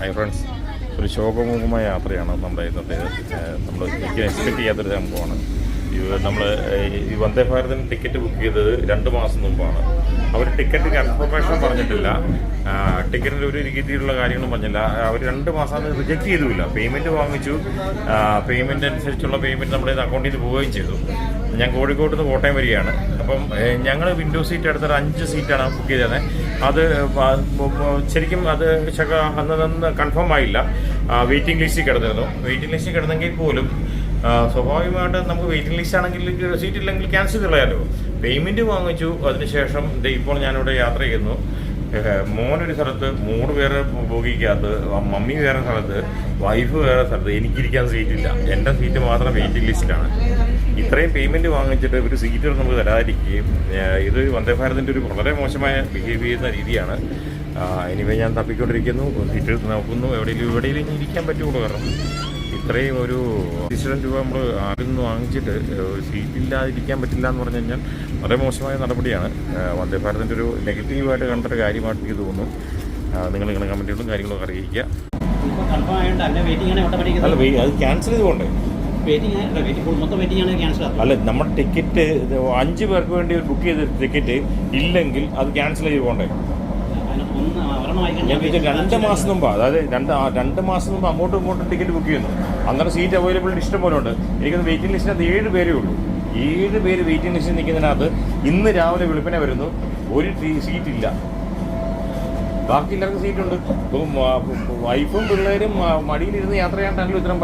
Hi friends ഒരു ശോകമുഖമായ യാത്രയാണ് നമ്മുടെ ഇന്നത്തെ നമ്മൾ ഒരിക്കലും എക്സ്പെക്ട് ചെയ്യാത്തൊരു സംഭവമാണ്. നമ്മൾ ഈ വന്ദേ ഭാരതിന് ടിക്കറ്റ് ബുക്ക് ചെയ്തത് രണ്ട് മാസം മുമ്പാണ്. അവർ ടിക്കറ്റ് കൺഫർമേഷൻ പറഞ്ഞിട്ടില്ല. ടിക്കറ്റിന്റെ ഒരു രീതിയിലുള്ള കാര്യങ്ങളും പറഞ്ഞില്ല. അവർ രണ്ട് മാസം റിജക്റ്റ് ചെയ്തുമില്ല. പേയ്മെന്റ് വാങ്ങിച്ചു. പേയ്മെന്റ് അനുസരിച്ചുള്ള പേയ്മെന്റ് നമ്മുടെ അക്കൗണ്ടിൽ നിന്ന് പോവുകയും ചെയ്തു. ഞാൻ കോഴിക്കോട് നിന്ന് കോട്ടയം വരികയാണ്. അപ്പം ഞങ്ങൾ വിൻഡോ സീറ്റ് എടുത്തൊരു അഞ്ച് സീറ്റാണ് ബുക്ക് ചെയ്തത് അത് ശരിക്കും അത് അന്നതെന്ന് കൺഫേം ആയില്ല. വെയിറ്റിംഗ് ലിസ്റ്റിൽ കിടന്നിരുന്നു. വെയിറ്റിംഗ് ലിസ്റ്റിൽ കിടന്നെങ്കിൽ പോലും സ്വാഭാവികമായിട്ട് നമുക്ക് വെയിറ്റിംഗ് ലിസ്റ്റ് ആണെങ്കിൽ സീറ്റ് ഇല്ലെങ്കിൽ ക്യാൻസൽ ചെയ്യാമല്ലോ പേയ്മെന്റ് വാങ്ങിച്ചു. അതിനുശേഷം ഇപ്പോൾ ഞാനിവിടെ യാത്ര ചെയ്യുന്നു. മോനൊരു സ്ഥലത്ത് മൂന്ന് പേരെ ബോഗിക്കകത്ത് മമ്മി വേറെ സ്ഥലത്ത് വൈഫ് വേറെ സ്ഥലത്ത് എനിക്കിരിക്കാൻ സീറ്റില്ല എന്റെ സീറ്റ് മാത്രം വെയിറ്റിംഗ് ലിസ്റ്റിലാണ് ഇത്രയും പേയ്മെന്റ് വാങ്ങിച്ചിട്ട് ഒരു സീറ്റ് നമുക്ക് തരാതിരിക്കുകയും ഇത് വന്ദേ ഭാരതിന്റെ ഒരു വളരെ മോശമായ ബിഹേവ് ചെയ്യുന്ന രീതിയാണ്. എനിവേ ഞാൻ തപ്പിക്കൊണ്ടിരിക്കുന്നു. സീറ്റ് നോക്കുന്നു. എവിടെയെങ്കിലും എവിടെയെങ്കിലും ഇരിക്കാൻ പറ്റുള്ളൂ കാരണം. ഇത്രയും ഒരു ലക്ഷം രൂപ നമ്മൾ ആരിൽ നിന്ന് വാങ്ങിച്ചിട്ട് ഒരു സീറ്റ് ഇല്ലാതിരിക്കാൻ പറ്റില്ല എന്ന് പറഞ്ഞു കഴിഞ്ഞാൽ വളരെ മോശമായ നടപടിയാണ്. വന്ദേ ഭാരതിന്റെ ഒരു നെഗറ്റീവായിട്ട് കണ്ടൊരു കാര്യമായിട്ട് എനിക്ക് തോന്നുന്നു. നിങ്ങൾ നിങ്ങളുടെ കമന്റുകളും കാര്യങ്ങളും അറിയിക്കുക. അല്ല അത് ക്യാൻസൽ ചെയ്ത് പോകണ്ടേ വെയിറ്റിംഗ് ആണ് മൊത്തം വെയിറ്റിംഗ് ആണ് ക്യാൻസൽ അല്ല നമ്മുടെ ടിക്കറ്റ് അഞ്ച് പേർക്ക് വേണ്ടി ബുക്ക് ചെയ്ത ടിക്കറ്റ് ഇല്ലെങ്കിൽ അത് ക്യാൻസൽ ചെയ്ത് ഞാൻ രണ്ട് മാസം മുമ്പ് അതായത് രണ്ട് രണ്ട് മാസം മുമ്പ് അങ്ങോട്ടും ഇങ്ങോട്ടും ടിക്കറ്റ് ബുക്ക് ചെയ്യുന്നു. അന്നേരം സീറ്റ് അവൈലബിൾ ഇഷ്ടം പോലെ ഉണ്ട്. എനിക്കൊന്ന് വെയിറ്റിംഗ് ലിസ്റ്റിനകത്ത് ഏഴ് പേരേ ഉള്ളൂ. ഏഴ് പേര് വെയിറ്റിംഗ് ലിസ്റ്റിൽ നിൽക്കുന്നതിനകത്ത് ഇന്ന് രാവിലെ വെളുപ്പിനെ വരുന്നു. ഒരു സീറ്റ് ഇല്ല. ബാക്കി എല്ലാവർക്കും സീറ്റുണ്ട് ഇപ്പം വൈഫും പിള്ളേരും മടിയിലിരുന്ന് യാത്ര ചെയ്യാണ്ടാണല്ലോ ഇത്രയും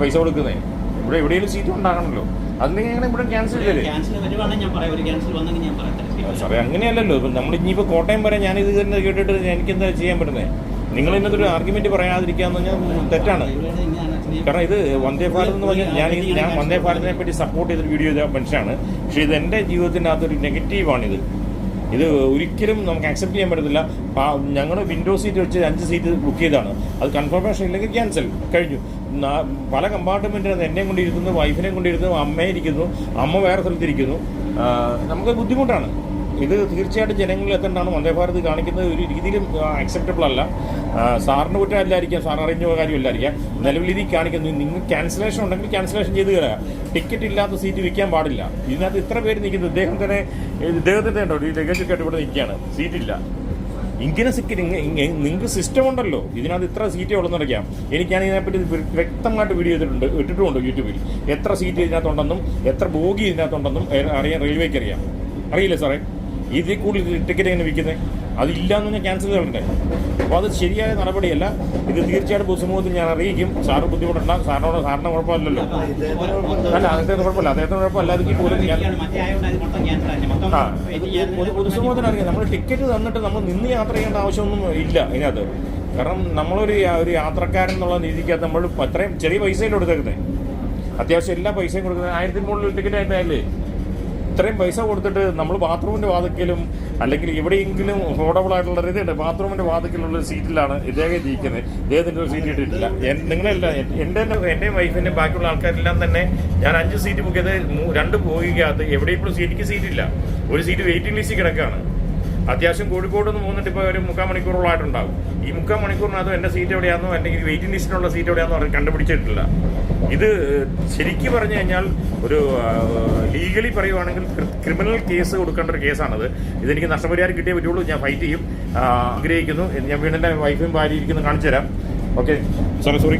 പൈസ കൊടുക്കുന്നത് ഇവിടെ എവിടെയെങ്കിലും സീറ്റ് ഉണ്ടാകണമല്ലോ ഇവിടെ ക്യാൻസൽ ചെയ്തേ സാറേ അങ്ങനെയല്ലല്ലോ. ഇപ്പം നമ്മൾ ഇനിയിപ്പോൾ കോട്ടയം വരെ ഞാൻ ഇത് തന്നെ കേട്ടിട്ട് എനിക്ക് എന്താ ചെയ്യാൻ പറ്റുന്നത് നിങ്ങൾ ഇന്നത്തെ ഒരു ആർഗ്യുമെന്റ് പറയാതിരിക്കാന്ന് പറഞ്ഞാൽ തെറ്റാണ്. കാരണം ഇത് വന്ദേ ഭാരത് എന്ന് പറഞ്ഞാൽ ഞാൻ ഞാൻ വന്ദേ ഭാരതിനെ പറ്റി സപ്പോർട്ട് ചെയ്തൊരു വീഡിയോ മനുഷ്യനാണ്. പക്ഷെ ഇത് എന്റെ ജീവിതത്തിന്റെ അകത്തൊരു നെഗറ്റീവാണിത് ഇത് ഒരിക്കലും നമുക്ക് അക്സെപ്റ്റ് ചെയ്യാൻ പറ്റത്തില്ല. ഞങ്ങൾ വിൻഡോ സീറ്റ് വെച്ച് അഞ്ച് സീറ്റ് ബുക്ക് ചെയ്താണ് അത് കൺഫർമേഷൻ ഇല്ലെങ്കിൽ ക്യാൻസൽ കഴിഞ്ഞു. പല കമ്പാർട്ട്മെന്റിനകത്ത് എന്നെയും കൊണ്ടിരിക്കുന്നു വൈഫിനെയും കൊണ്ടിരിക്കുന്നു അമ്മയെ ഇരിക്കുന്നു അമ്മ വേറെ സ്ഥലത്തിരിക്കുന്നു നമുക്ക് ബുദ്ധിമുട്ടാണ്. ഇത് തീർച്ചയായിട്ടും ജനങ്ങളിൽ എത്തേണ്ടതാണ്. വന്ദേ ഭാരത് കാണിക്കുന്നത് ഒരു രീതിയിലും അക്സെപ്റ്റബിൾ അല്ല. സാറിന് കുറ്റമല്ലായിരിക്കാം സാർ അറിഞ്ഞ കാര്യമല്ലായിരിക്കാം. നിലവിൽ ഇതിൽ കാണിക്കുന്നത് നിങ്ങൾ ക്യാൻസലേഷൻ ഉണ്ടെങ്കിൽ ക്യാൻസലേഷൻ ചെയ്ത് തരാം. ടിക്കറ്റ് ഇല്ലാത്ത സീറ്റ് വിൽക്കാൻ പാടില്ല. ഇതിനകത്ത് ഇത്ര പേര് നിൽക്കുന്നത് ഇദ്ദേഹം തന്നെ ഇദ്ദേഹത്തിന്റെ ഉണ്ടോ ഈ ലഗേജ് ഒക്കെ ഇവിടെ നിൽക്കുകയാണ്. സീറ്റില്ല ഇങ്ങനെ സിക്കറ്റ് നിങ്ങൾക്ക് സിസ്റ്റം ഉണ്ടല്ലോ. ഇതിനകത്ത് ഇത്ര സീറ്റേ അറിയാം. എനിക്കാണ് ഇതിനെപ്പറ്റി വ്യക്തമായിട്ട് വീഡിയോ ചെയ്തിട്ടുണ്ട് ഇട്ടിട്ടുമുണ്ട് യൂട്യൂബിൽ. എത്ര സീറ്റ് ഇതിനകത്തുണ്ടെന്നും എത്ര ബോഗി ഇതിനകത്തുണ്ടെന്നും അറിയാൻ റെയിൽവേക്ക് അറിയാം. അറിയില്ലേ സാറേ? ഇതിൽ കൂടുതൽ ടിക്കറ്റ് എങ്ങനെ വിൽക്കുന്നത്? അതില്ലാന്ന് ഞാൻ ക്യാൻസൽ ചെയ്തിട്ടുണ്ട് അപ്പോൾ അത് ശരിയായ നടപടിയല്ല. ഇത് തീർച്ചയായിട്ടും പൊതുസമൂഹത്തിൽ ഞാൻ അറിയിക്കും. സാറ് ബുദ്ധിമുട്ടുണ്ടാകും സാറിനോട് സാറിന് കുഴപ്പമില്ലല്ലോ. അല്ല അദ്ദേഹത്തിന് കുഴപ്പമില്ല. അദ്ദേഹത്തിന് കുഴപ്പമില്ല. അത് പോലും ആ പൊതു- പൊതുസമൂഹത്തിന് അറിയാം. നമ്മൾ ടിക്കറ്റ് തന്നിട്ട് നമ്മൾ നിന്ന് യാത്ര ചെയ്യേണ്ട ആവശ്യമൊന്നും ഇല്ല ഇതിനകത്ത്. കാരണം നമ്മളൊരു ഒരു യാത്രക്കാരൻ എന്നുള്ള രീതിക്കകത്ത് നമ്മൾ അത്രയും ചെറിയ പൈസയിൽ കൊടുത്തേക്കുന്നത് അത്യാവശ്യം എല്ലാ പൈസയും കൊടുക്കുന്നത്. ആയിരത്തിന് മുകളിൽ ടിക്കറ്റ് ആയിട്ടല്ലേ ഇത്രയും പൈസ കൊടുത്തിട്ട് നമ്മൾ ബാത്റൂമിന്റെ വാതിക്കലും അല്ലെങ്കിൽ എവിടെയെങ്കിലും അഫോർഡബിൾ ആയിട്ടുള്ള രീതിയുണ്ട് ബാത്റൂമിന്റെ വാതിക്കലുള്ള സീറ്റിലാണ് ഇദ്ദേഹം ജീവിക്കുന്നത് ഇദ്ദേഹത്തിന്റെ ഒരു സീറ്റ് ഇട്ടിട്ടില്ല. നിങ്ങളല്ല എൻ- എന്റെ എന്റെയും വൈഫിന്റെ ബാക്കിയുള്ള ആൾക്കാരെല്ലാം തന്നെ ഞാൻ അഞ്ച് സീറ്റ് ബുക്ക് ചെയ്ത് രണ്ട് പോയിക്കകത്ത് എവിടെയും ഇപ്പോഴും സീറ്റിക്ക് സീറ്റില്ല. ഒരു സീറ്റ് വെയിറ്റിംഗ് ലിസ്റ്റിൽ കിടക്കുകയാണ്. അത്യാവശ്യം കോഴിക്കോട് നിന്ന് പോകുന്നിട്ട് ഇപ്പോൾ ഒരു മുക്കാൽ മണിക്കൂറോളായിട്ടുണ്ടാകും ഈ മുക്കാൽ മണിക്കൂറിനകത്ത് എന്റെ സീറ്റ് എവിടെയാണെന്നോ അല്ലെങ്കിൽ വെയിറ്റിംഗ് ലിസ്റ്റിനുള്ള സീറ്റ് എവിടെയാണെന്നോ അവർ കണ്ടുപിടിച്ചിട്ടില്ല. ഇത് ശരിക്കും പറഞ്ഞു കഴിഞ്ഞാൽ ഒരു ലീഗലി പറയുവാണെങ്കിൽ ക്രിമിനൽ കേസ് കൊടുക്കേണ്ട ഒരു കേസാണത്. ഇതെനിക്ക് നഷ്ടപരിഹാരം കിട്ടിയേ പറ്റുള്ളൂ. ഞാൻ ഫൈറ്റ് ചെയ്യും. ആഗ്രഹിക്കുന്നു. ഞാൻ വീണ്ടും എന്റെ വൈഫും ഭാര്യ ഇരിക്കുന്നു. കാണിച്ചു തരാം ഓക്കെ സോറി സോറി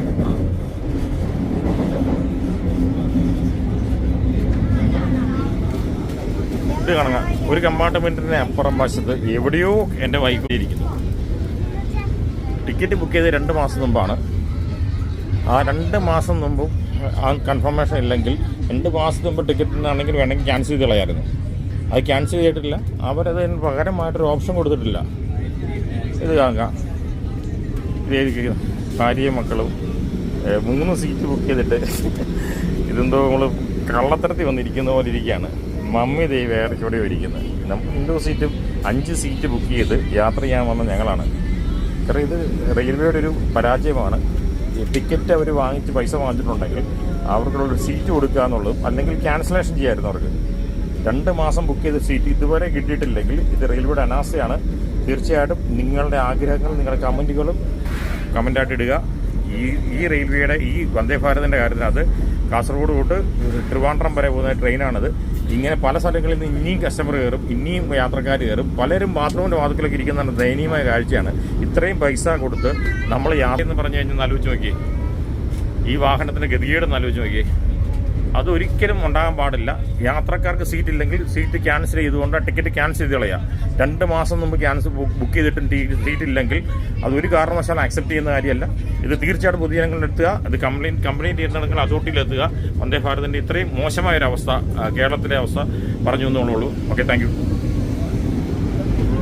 ഇത് കാണുക ഒരു കമ്പാർട്ട്മെന്റിന്റെ അപ്പുറം വശത്ത് എവിടെയോ എന്റെ വൈഫ് ഇരിക്കുന്നു. ടിക്കറ്റ് ബുക്ക് ചെയ്ത് രണ്ട് മാസം മുമ്പാണ്. ആ രണ്ട് മാസം മുമ്പും ആ കൺഫർമേഷൻ ഇല്ലെങ്കിൽ രണ്ട് മാസം മുമ്പ് ടിക്കറ്റിനാണെങ്കിൽ വേണമെങ്കിൽ ക്യാൻസൽ ചെയ്ത് കളയായിരുന്നു. അത് ക്യാൻസൽ ചെയ്തിട്ടില്ല. അവരതിന് പകരമായിട്ടൊരു ഓപ്ഷൻ കൊടുത്തിട്ടില്ല. ഇത് കാണുക ഇതേക്ക് ഭാര്യയും മക്കളും മൂന്ന് സീറ്റ് ബുക്ക് ചെയ്തിട്ട് ഇതെന്തോ നമ്മൾ കള്ളത്തരത്തിൽ വന്നിരിക്കുന്ന പോലെ ഇരിക്കുകയാണ്. മമ്മി ദൈവ വേറെ ചുവടെ ഇരിക്കുന്നത് നമുക്ക് വിൻഡോ സീറ്റും അഞ്ച് സീറ്റ് ബുക്ക് ചെയ്ത് യാത്ര ചെയ്യാൻ വന്ന ഞങ്ങളാണ്. കാരണം ഇത് റെയിൽവേയുടെ ഒരു പരാജയമാണ്. ടിക്കറ്റ് അവർ വാങ്ങിച്ച് പൈസ വാങ്ങിച്ചിട്ടുണ്ടെങ്കിൽ അവർക്കുള്ള സീറ്റ് കൊടുക്കുക എന്നുള്ളതും അല്ലെങ്കിൽ ക്യാൻസലേഷൻ ചെയ്യായിരുന്നു അവർക്ക്. രണ്ട് മാസം ബുക്ക് ചെയ്ത സീറ്റ് ഇതുവരെ കിട്ടിയിട്ടില്ലെങ്കിൽ ഇത് റെയിൽവേയുടെ അനാസ്ഥയാണ്. തീർച്ചയായിട്ടും നിങ്ങളുടെ ആഗ്രഹങ്ങൾ നിങ്ങളുടെ കമന്റുകളും കമന്റായിട്ട് ഇടുക. ഈ ഈ റെയിൽവേയുടെ ഈ വന്ദേ ഭാരതിന്റെ കാര്യത്തിനകത്ത് കാസർഗോഡ് തൊട്ട് ട്രിവാൻഡ്രം വരെ പോകുന്ന ട്രെയിനാണിത് ഇങ്ങനെ പല സ്ഥലങ്ങളിൽ നിന്ന് ഇനിയും കസ്റ്റമർ കയറും ഇനിയും യാത്രക്കാർ കയറും. പലരും ബാത്റൂമിന്റെ വാതിക്കലൊക്കെ ഇരിക്കുന്ന ദയനീയമായ കാഴ്ചയാണ്. ഇത്രയും പൈസ കൊടുത്ത് നമ്മൾ യാത്ര എന്ന് പറഞ്ഞു കഴിഞ്ഞാൽ ആലോചിച്ച് നോക്കിയേ. ഈ വാഹനത്തിന്റെ ഗതികേട് ആലോചിച്ച് നോക്കിയേ. അതൊരിക്കലും ഉണ്ടാകാൻ പാടില്ല. യാത്രക്കാർക്ക് സീറ്റ് ഇല്ലെങ്കിൽ സീറ്റ് ക്യാൻസൽ ചെയ്തുകൊണ്ട് ടിക്കറ്റ് ക്യാൻസൽ ചെയ്ത് കളയാം. രണ്ട് മാസം മുമ്പ് ക്യാൻസൽ ബുക്ക് ചെയ്തിട്ടും സീറ്റ് ഇല്ലെങ്കിൽ അതൊരു കാരണവശാലും അക്സെപ്റ്റ് ചെയ്യുന്ന കാര്യമല്ല. ഇത് തീർച്ചയായിട്ടും പൊതുജനങ്ങളിൽ എത്തുക. ഇത് കംപ്ലയിന്റ് കംപ്ലയിന്റ് ചെയ്യുന്നതെങ്കിൽ അതോറിറ്റിയിൽ എത്തുക. വന്ദേ ഭാരതിന്റെ ഇത്രയും മോശമായൊരവസ്ഥ കേരളത്തിലെ അവസ്ഥ പറഞ്ഞു എന്നുള്ളൂ ഓക്കെ താങ്ക്